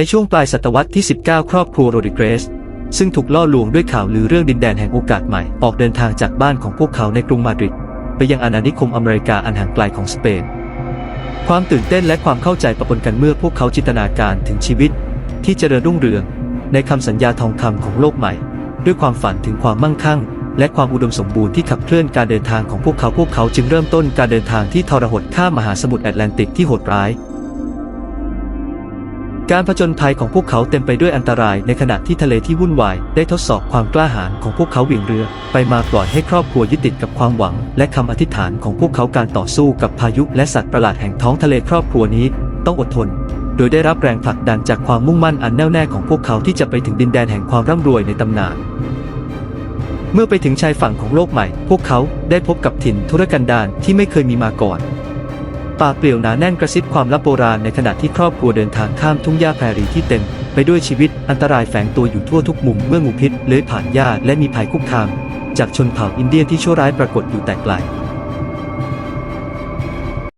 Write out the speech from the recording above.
ในช่วงปลายศตวรรษที่ 19 ครอบครัวโรดิเกรส ซึ่งถูกล่อลวงด้วยข่าวลือเรื่องดินแดนแห่งโอกาสใหม่ ออกเดินทางจากบ้านของพวกเขาในกรุงมาดริดไปยังอาณานิคมอเมริกาอันห่างไกลของสเปน ความตื่นเต้นและความเข้าใจปะปนกันเมื่อพวกเขาจินตนาการถึงชีวิต ที่เจริญรุ่งเรือง ในคำสัญญาทองคำของโลกใหม่ ด้วยความฝันถึงความมั่งคั่ง และความอุดมสมบูรณ์ที่ขับเคลื่อนการเดินทางของพวกเขาพวกเขาจึงเริ่มต้นการเดินทางที่ทรหดข้ามมหาสมุทรแอตแลนติกที่โหดร้าย การผจญภัยของพวกเขาเต็มไปด้วยอันตรายในขณะที่ทะเลที่วุ่นวาย ได้ทดสอบความกล้าหาญของพวกเขาเหวี่ยงเรือ ไปมาปล่อยให้ครอบครัวยึดติดกับความหวัง และคำอธิษฐานของพวกเขาการต่อสู้กับพายุและสัตว์ประหลาดแห่งท้องทะเลครอบครัวนี้ ต้องอดทน โดยได้รับแรงผลักดันจากความมุ่งมั่นอันแน่วแน่ของพวกเขาที่จะไปถึงดินแดนแห่งความร่ำรวยในตำนานเมื่อไปถึงชายฝั่งของโลกใหม่ พวกเขาได้พบกับถิ่นทุรกันดารที่ไม่เคยมีมาก่อน ป่าเปลี่ยวหนาแน่นกระซิบความลับโบราณในขณะที่ครอบครัวเดินทางข้ามทุ่งหญ้าแพรรีที่เต็ม ไปด้วยชีวิตอันตรายแฝงตัวอยู่ทั่วทุกมุมเมื่องูพิษเลื้อยผ่านหญ้าและมีภัยคุกคาม จากชนเผ่าอินเดียที่ชั่วร้ายปรากฏอยู่แต่ไกล